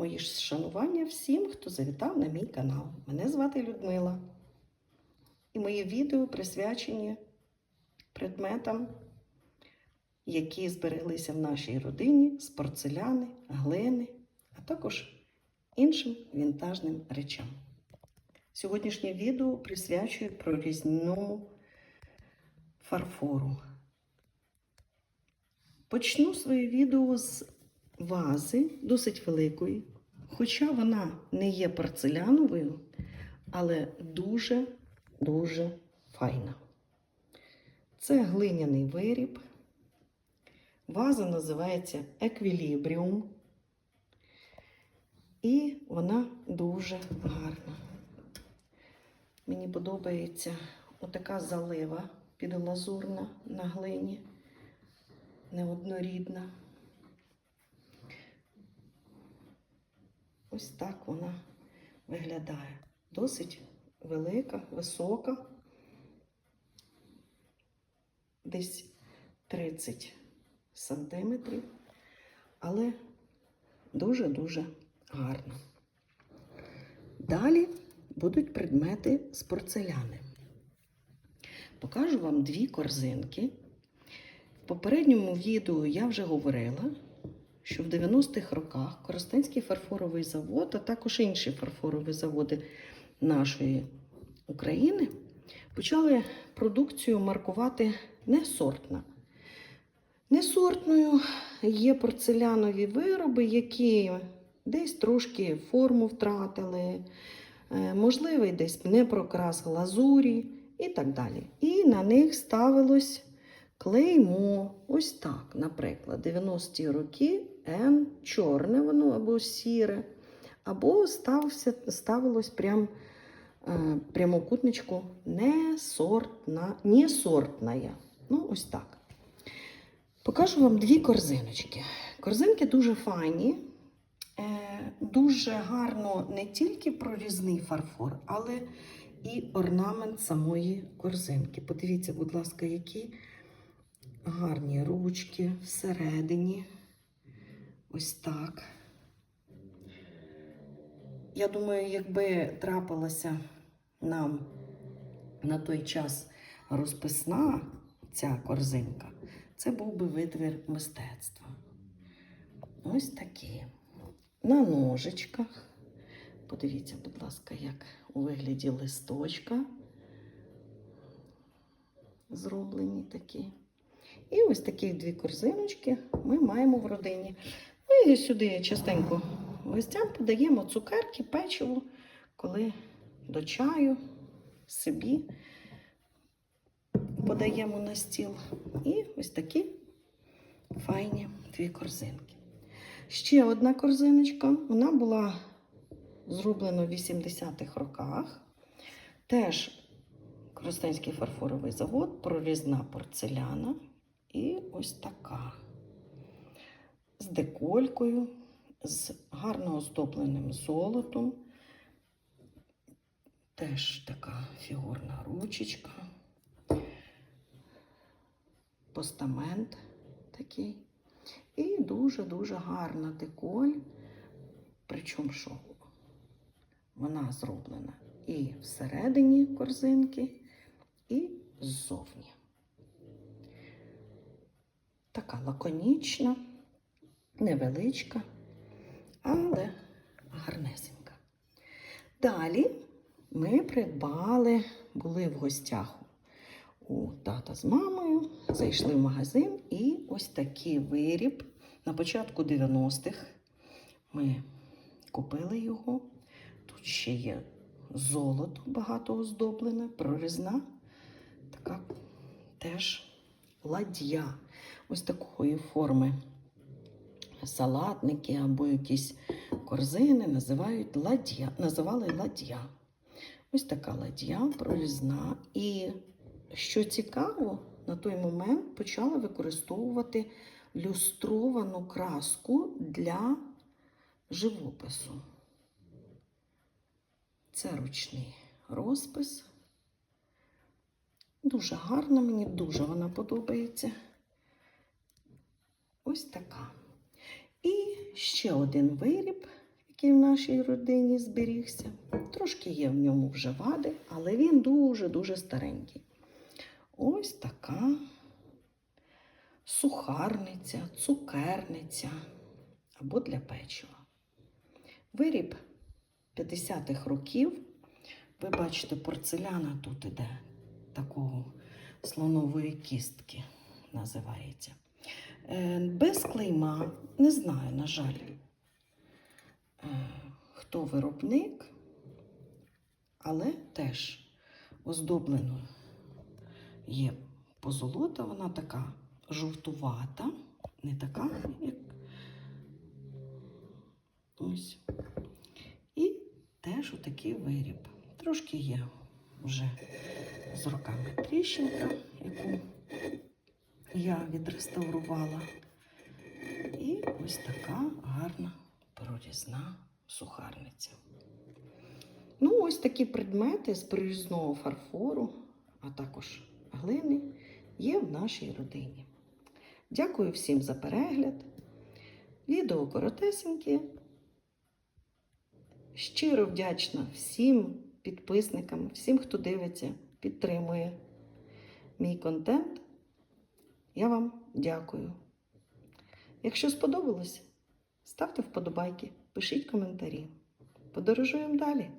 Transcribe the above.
Мої ж шанування всім, хто завітав на мій канал. Мене звати Людмила. І мої відео присвячені предметам, які збереглися в нашій родині з порцеляни, глини, а також іншим вінтажним речам. Сьогоднішнє відео присвячую прорізному фарфору. Почну своє відео з вази, досить великої, хоча вона не є порцеляновою, але дуже-дуже файна. Це глиняний виріб. Ваза називається Еквілібріум. І вона дуже гарна. Мені подобається отака залива підлазурна на глині, неоднорідна. Ось так вона виглядає. Досить велика, висока, десь 30 сантиметрів, але дуже-дуже гарно. Далі будуть предмети з порцеляни. Покажу вам дві корзинки. В попередньому відео я вже говорила, що в 90-х роках Коростенський фарфоровий завод, а також інші фарфорові заводи нашої України почали продукцію маркувати несортна. Несортною є порцелянові вироби, які десь трошки форму втратили, е, можливий десь не прокрас глазурі і так далі. І на них ставилось клеймо. Ось так, наприклад, 90-ті роки Н, чорне воно або сіре, або стався, ставилось прям е, прямокутничку не сортна, не сортная. Ну, ось так. Покажу вам дві корзиночки. Корзинки дуже файні, е, дуже гарно не тільки прорізний фарфор, але і орнамент самої корзинки. Подивіться, будь ласка, які гарні ручки всередині. Ось так. Я думаю, якби трапилася нам на той час розписна ця корзинка, це був би витвір мистецтва. Ось такі. На ножичках. Подивіться, будь ласка, як у вигляді листочка зроблені такі. І ось такі дві корзиночки ми маємо в родині. І сюди частенько гостям подаємо цукерки, печиво, коли до чаю собі подаємо на стіл. І ось такі файні дві корзинки. Ще одна корзиночка, вона була зроблена в 80-х роках. Теж Коростенський фарфоровий завод, прорізна порцеляна. І ось така. З деколькою, з гарно оздобленим золотом. Теж така фігурна ручечка. Постамент такий. І дуже-дуже гарна деколь. Причому що вона зроблена і всередині корзинки, і ззовні. Така лаконічна, невеличка, але гарнесенька. Далі ми придбали, були в гостях у тата з мамою, зайшли в магазин і ось такий виріб. На початку 90-х ми купили його. Тут ще є золото багато оздоблене, прорізна, така теж ладья. Ось такої форми салатники або якісь корзини називають ладья, називали ладья. Ось така ладья прорізна. І що цікаво, на той момент почали використовувати люстровану краску для живопису. Це ручний розпис. Дуже гарна, мені дуже вона подобається. Ось така. Ще один виріб, який в нашій родині зберігся. Трошки є в ньому вже вади, але він дуже-дуже старенький. Ось така сухарниця, цукерниця або для печива. Виріб 50-х років. Ви бачите, порцеляна тут іде такого слонової кістки, називається. Е, Без клейма, не знаю, на жаль, е, хто виробник, але теж оздоблено є позолота, вона така жовтувата, не така, як ось. І теж отакий виріб. Трошки є вже з роками тріщинка, яку я відреставрувала. І ось така гарна прорізна сухарниця. Ну, ось такі предмети з прирізного фарфору, а також глини, є в нашій родині. Дякую всім за перегляд. Відео коротесеньке. Щиро вдячна всім підписникам, всім, хто дивиться, підтримує мій контент. Я вам дякую. Якщо сподобалось, ставте вподобайки, пишіть коментарі. Подорожуємо далі.